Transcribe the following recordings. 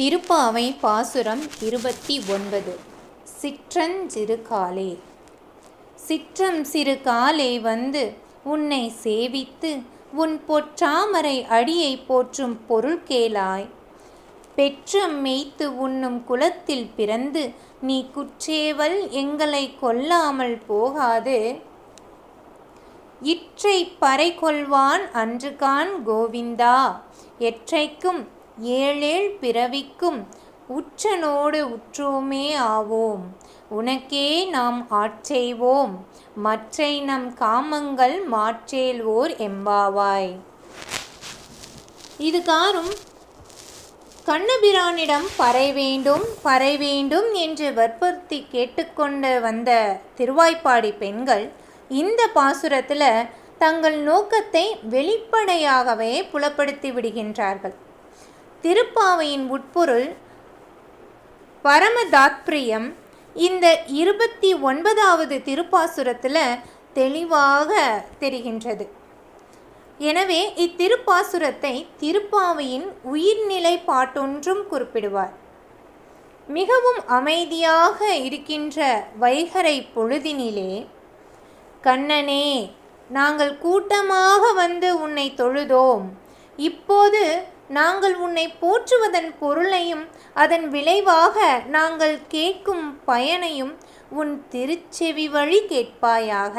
திருப்பாவை பாசுரம் இருபத்தி ஒன்பது. சிற்றஞ்சிறு காலே. சிற்றம் சிறு காலே வந்து உன்னை சேவித்து உன் பொற்றாமரை அடியை போற்றும் பொருள் கேளாய். பெற்றம் மேய்த்து உண்ணும் குலத்தில் பிறந்து நீ குற்றேவல் எங்களை கொல்லாமல் போகாது. இற்றை பறை கொள்வான் அன்றுகான் கோவிந்தா. எற்றைக்கும் ஏழேழ் பிறவிக்கும் உற்றனோடு உற்றோமே ஆவோம். உனக்கே நாம் ஆட்செய்வோம் மற்றை நம் காமங்கள் மாற்றேல்வோர் எம்பாவாய். இதுகாரும் கண்ணபிரானிடம் பறை வேண்டும் பறை வேண்டும் என்று வற்புறுத்தி கேட்டுக்கொண்டு வந்த திருவாய்ப்பாடி பெண்கள் இந்த பாசுரத்தில் தங்கள் நோக்கத்தை வெளிப்படையாகவே புலப்படுத்தி விடுகின்றார்கள். திருப்பாவையின் உட்பொருள் பரமதாத்பிரியம். இந்த இருபத்தி ஒன்பதாவது திருப்பாசுரத்தில் தெளிவாக தெரிகின்றது. எனவே இத்திருப்பாசுரத்தை திருப்பாவையின் உயிர்நிலை பாட்டொன்றும் குறிப்பிடுவார். மிகவும் அமைதியாக இருக்கின்ற வைகரை பொழுதினிலே கண்ணனே நாங்கள் கூட்டமாக வந்து உன்னை தொழுதோம். இப்போது நாங்கள் உன்னை போற்றுவதன் பொருளையும் அதன் விளைவாக நாங்கள் கேட்கும் பயனையும் உன் திருச்செவி வழி கேட்பாயாக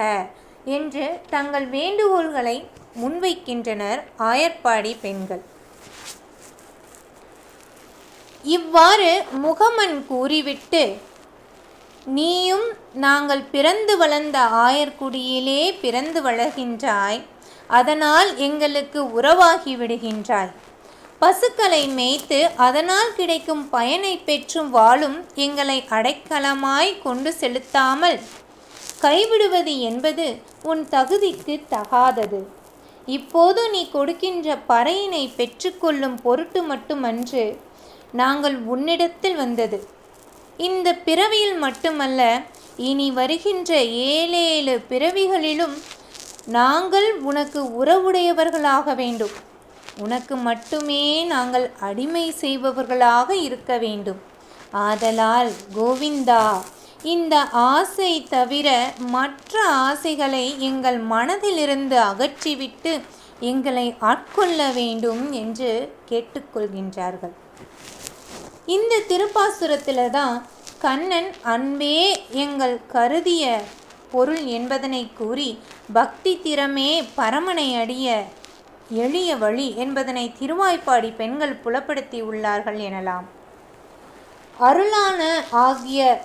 என்று தங்கள் வேண்டுகோள்களை முன்வைக்கின்றனர் ஆயர்பாடி பெண்கள். இவ்வாறு முகமன் கூறிவிட்டு நீயும் நாங்கள் பிறந்து வளர்ந்த ஆயர்குடியிலே பிறந்து வளர்கின்றாய் அதனால் எங்களுக்கு உறவாகி விடுகின்றாய். பசுக்களை மேய்த்து அதனால் கிடைக்கும் பயனை பெற்றும் வாழும் எங்களை அடைக்கலமாய் கொண்டு செலுத்தாமல் கைவிடுவது என்பது உன் தகுதிக்கு தகாதது. இப்போது நீ கொடுக்கின்ற பறையினை பெற்றுக்கொள்ளும் பொருட்டு மட்டுமன்று நாங்கள் உன்னிடத்தில் வந்தது. இந்த பிறவியில் மட்டுமல்ல இனி வருகின்ற ஏழேழு பிறவிகளிலும் நாங்கள் உனக்கு உறவுடையவர்களாக வேண்டும். உனக்கு மட்டுமே நாங்கள் அடிமை செய்பவர்களாக இருக்க வேண்டும். ஆதலால் கோவிந்தா இந்த ஆசை தவிர மற்ற ஆசைகளை எங்கள் மனதிலிருந்து அகற்றிவிட்டு எங்களை ஆட்கொள்ள வேண்டும் என்று கேட்டுக்கொள்கின்றார்கள். இந்த திருப்பாசுரத்தில் தான் கண்ணன் அன்பே எங்கள் கருதிய பொருள் என்பதனை கூறி பக்தி திறமே பரமனை அடிய எளிய வழி என்பதனை திருவாய்ப்பாடி பெண்கள் புலப்படுத்தி உள்ளார்கள் எனலாம். அருளான ஆகிய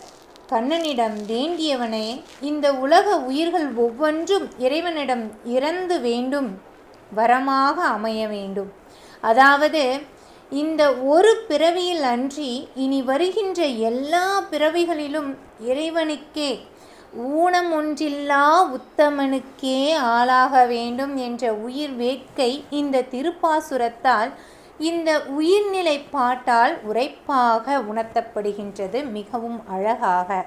கண்ணனிடம் வேண்டியவனே இந்த உலக உயிர்கள் ஒவ்வொன்றும் இறைவனிடம் இறந்து வேண்டும் வரமாக அமைய வேண்டும். அதாவது இந்த ஒரு பிறவியில் அன்றி இனி வருகின்ற எல்லா பிறவிகளிலும் இறைவனுக்கே ஊனம் ஒன்றில்லா உத்தமனுக்கே ஆளாக வேண்டும் என்ற உயிர் வேட்கை இந்த திருப்பாசுரத்தால் இந்த உயிர்நிலை பாட்டால் உரைப்பாக உணர்த்தப்படுகின்றது மிகவும் அழகாக.